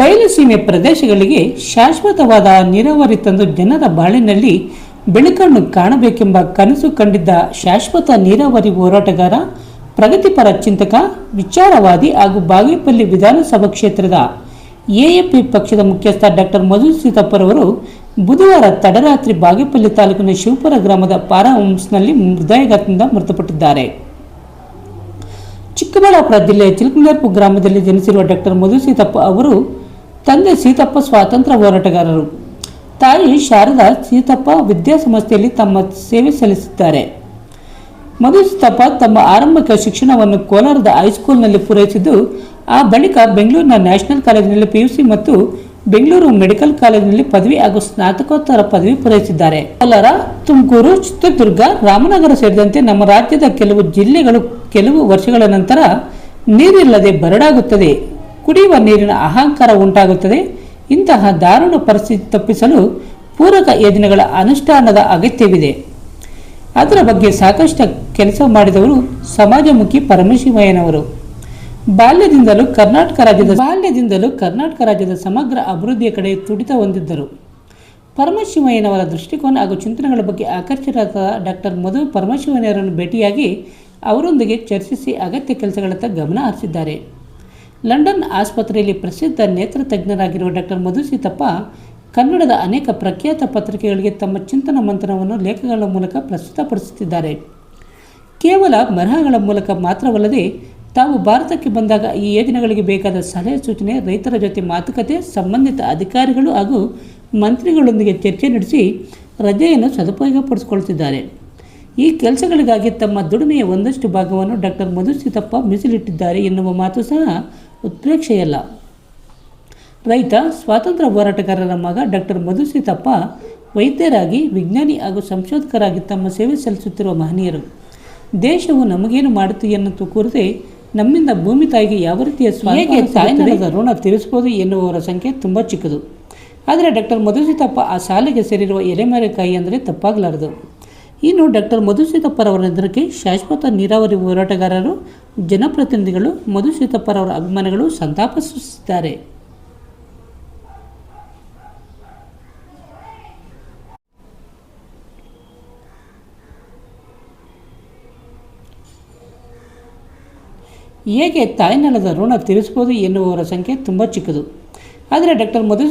ಬಯಲುಸೀಮೆ ಪ್ರದೇಶಗಳಿಗೆ ಶಾಶ್ವತವಾದ ನೀರಾವರಿ ತಂದು ಜನರ ಬಾಳಿನಲ್ಲಿ ಬೆಳಕನ್ನು ಕಾಣಬೇಕೆಂಬ ಕನಸು ಕಂಡಿದ್ದ ಶಾಶ್ವತ ನೀರಾವರಿ ಹೋರಾಟಗಾರ, ಪ್ರಗತಿಪರ ಚಿಂತಕ, ವಿಚಾರವಾದಿ ಹಾಗೂ ಬಾಗೇಪಲ್ಲಿ ವಿಧಾನಸಭಾ ಕ್ಷೇತ್ರದ ಎಎಪಿ ಪಕ್ಷದ ಮುಖ್ಯಸ್ಥ ಡಾಕ್ಟರ್ ಮಧು ಸೀತಪ್ಪರವರು ಬುಧವಾರ ತಡರಾತ್ರಿ ಬಾಗೇಪಲ್ಲಿ ತಾಲೂಕಿನ ಶಿವಪುರ ಗ್ರಾಮದ ಪಾರಾ ಹೋಮ್ಸ್ನಲ್ಲಿ ಹೃದಯಘಾತದಿಂದ ಮೃತಪಟ್ಟಿದ್ದಾರೆ. ಚಿಕ್ಕಬಳ್ಳಾಪುರ ಜಿಲ್ಲೆಯ ಚಿಲಕಂಗರ್ಪು ಗ್ರಾಮದಲ್ಲಿ ಜನಿಸಿರುವ ಡಾಕ್ಟರ್ ಮಧು ಸೀತಪ್ಪ ಅವರು ತಂದೆ ಸೀತಪ್ಪ ಸ್ವಾತಂತ್ರ್ಯ ಹೋರಾಟಗಾರರು. ತಾಯಿ ಶಾರದಾ ಸೀತಪ್ಪ ವಿದ್ಯಾಸಂಸ್ಥೆಯಲ್ಲಿ ತಮ್ಮ ಸೇವೆ ಸಲ್ಲಿಸಿದ್ದಾರೆ. ಮಧು ಸೀತಪ್ಪ ತಮ್ಮ ಆರಂಭಿಕ ಶಿಕ್ಷಣವನ್ನು ಕೋಲಾರದ ಹೈಸ್ಕೂಲ್ನಲ್ಲಿ ಪೂರೈಸಿದ್ದು, ಆ ಬಳಿಕ ಬೆಂಗಳೂರಿನ ನ್ಯಾಷನಲ್ ಕಾಲೇಜಿನಲ್ಲಿ ಪಿಯುಸಿ ಮತ್ತು ಬೆಂಗಳೂರು ಮೆಡಿಕಲ್ ಕಾಲೇಜಿನಲ್ಲಿ ಪದವಿ ಹಾಗೂ ಸ್ನಾತಕೋತ್ತರ ಪದವಿ ಪೂರೈಸಿದ್ದಾರೆ. ಕೋಲಾರ, ತುಮಕೂರು, ಚಿತ್ರದುರ್ಗ, ರಾಮನಗರ ಸೇರಿದಂತೆ ನಮ್ಮ ರಾಜ್ಯದ ಕೆಲವು ಜಿಲ್ಲೆಗಳು ಕೆಲವು ವರ್ಷಗಳ ನಂತರ ನೀರಿಲ್ಲದೆ ಬರಡಾಗುತ್ತದೆ. ಕುಡಿಯುವ ನೀರಿನ ಅಹಂಕಾರ ಉಂಟಾಗುತ್ತದೆ. ಇಂತಹ ದಾರುಣ ಪರಿಸ್ಥಿತಿ ತಪ್ಪಿಸಲು ಪೂರಕ ಯೋಜನೆಗಳ ಅನುಷ್ಠಾನದ ಅಗತ್ಯವಿದೆ. ಅದರ ಬಗ್ಗೆ ಸಾಕಷ್ಟು ಕೆಲಸ ಮಾಡಿದವರು ಸಮಾಜಮುಖಿ ಪರಮಶಿವಯ್ಯನವರು ಬಾಲ್ಯದಿಂದಲೂ ಕರ್ನಾಟಕ ರಾಜ್ಯದ ಬಾಲ್ಯದಿಂದಲೂ ಕರ್ನಾಟಕ ರಾಜ್ಯದ ಸಮಗ್ರ ಅಭಿವೃದ್ಧಿಯ ಕಡೆ ತುಡಿತ ಹೊಂದಿದ್ದರು. ಪರಮಶಿವಯ್ಯನವರ ದೃಷ್ಟಿಕೋನ ಹಾಗೂ ಚಿಂತನೆಗಳ ಬಗ್ಗೆ ಆಕರ್ಷಿತರಾದ ಡಾಕ್ಟರ್ ಮಧು ಪರಮಶಿವಯ್ಯನವರನ್ನು ಭೇಟಿಯಾಗಿ ಅವರೊಂದಿಗೆ ಚರ್ಚಿಸಿ ಅಗತ್ಯ ಕೆಲಸಗಳತ್ತ ಗಮನ ಹರಿಸಿದ್ದಾರೆ. ಲಂಡನ್ ಆಸ್ಪತ್ರೆಯಲ್ಲಿ ಪ್ರಸಿದ್ಧ ನೇತ್ರ ತಜ್ಞರಾಗಿರುವ ಡಾಕ್ಟರ್ ಮಧುಸೀತಪ್ಪ, ಕನ್ನಡದ ಅನೇಕ ಪ್ರಖ್ಯಾತ ಪತ್ರಿಕೆಗಳಿಗೆ ತಮ್ಮ ಚಿಂತನ ಮಂಥನವನ್ನು ಲೇಖಗಳ ಮೂಲಕ ಪ್ರಸ್ತುತಪಡಿಸುತ್ತಿದ್ದಾರೆ. ಕೇವಲ ಬರಹಗಳ ಮೂಲಕ ಮಾತ್ರವಲ್ಲದೆ, ತಾವು ಭಾರತಕ್ಕೆ ಬಂದಾಗ ಈ ಯೋಜನೆಗಳಿಗೆ ಬೇಕಾದ ಸಲಹೆ ಸೂಚನೆ, ರೈತರ ಜೊತೆ ಮಾತುಕತೆ, ಸಂಬಂಧಿತ ಅಧಿಕಾರಿಗಳು ಹಾಗೂ ಮಂತ್ರಿಗಳೊಂದಿಗೆ ಚರ್ಚೆ ನಡೆಸಿ ರಜೆಯನ್ನು ಸದುಪಯೋಗಪಡಿಸಿಕೊಳ್ಳುತ್ತಿದ್ದಾರೆ. ಈ ಕೆಲಸಗಳಿಗಾಗಿ ತಮ್ಮ ದುಡಿಮೆಯ ಒಂದಷ್ಟು ಭಾಗವನ್ನು ಡಾಕ್ಟರ್ ಮಧುಸೀತಪ್ಪ ಮೀಸಲಿಟ್ಟಿದ್ದಾರೆ ಎನ್ನುವ ಮಾತು ಸಹ ಉತ್ಪ್ರೇಕ್ಷೆಯಲ್ಲ. ರೈತ ಸ್ವಾತಂತ್ರ್ಯ ಹೋರಾಟಗಾರರ ಮಗ ಡಾಕ್ಟರ್ ಮಧುಸೀತಪ್ಪ ವೈದ್ಯರಾಗಿ ವಿಜ್ಞಾನಿ ಹಾಗೂ ಸಂಶೋಧಕರಾಗಿ ತಮ್ಮ ಸೇವೆ ಸಲ್ಲಿಸುತ್ತಿರುವ ಮಹನೀಯರು. ದೇಶವು ನಮಗೇನು ಮಾಡುತ್ತೆ ಎನ್ನು ಕೂರದೆ ನಮ್ಮಿಂದ ಭೂಮಿ ತಾಯಿಗೆ ಯಾವ ರೀತಿಯ ಸ್ವಾತಂತ್ರ್ಯದ ಋಣ ತೀರಿಸಬಹುದು ಎನ್ನುವವರ ಸಂಖ್ಯೆ ತುಂಬ ಚಿಕ್ಕದು. ಆದರೆ ಡಾಕ್ಟರ್ ಮಧುಸೀತಪ್ಪ ಆ ಸಾಲಿಗೆ ಸೇರಿರುವ ಎಲೆಮರೆಕಾಯಿ ಅಂದರೆ ತಪ್ಪಾಗಲಾರದು. ಇನ್ನು ಡಾಕ್ಟರ್ ಮಧುಸೀತಪ್ಪರವರ ನಿಧನಕ್ಕೆ ಶಾಶ್ವತ ನೀರಾವರಿ ಹೋರಾಟಗಾರರು, ಜನಪ್ರತಿನಿಧಿಗಳು ಮಧುಸೀತಪ್ಪರವರ ಅಭಿಮಾನಿಗಳು ಸಂತಾಪ ಸೂಚಿಸಿದ್ದಾರೆ. ಹೇಗೆ ತಾಯ್ನೆಲದ ಋಣ ತೀರಿಸಬಹುದು ಎನ್ನುವವರ ಸಂಖ್ಯೆ ತುಂಬ ಚಿಕ್ಕದು. ಆದರೆ ಡಾಕ್ಟರ್ ಮಧು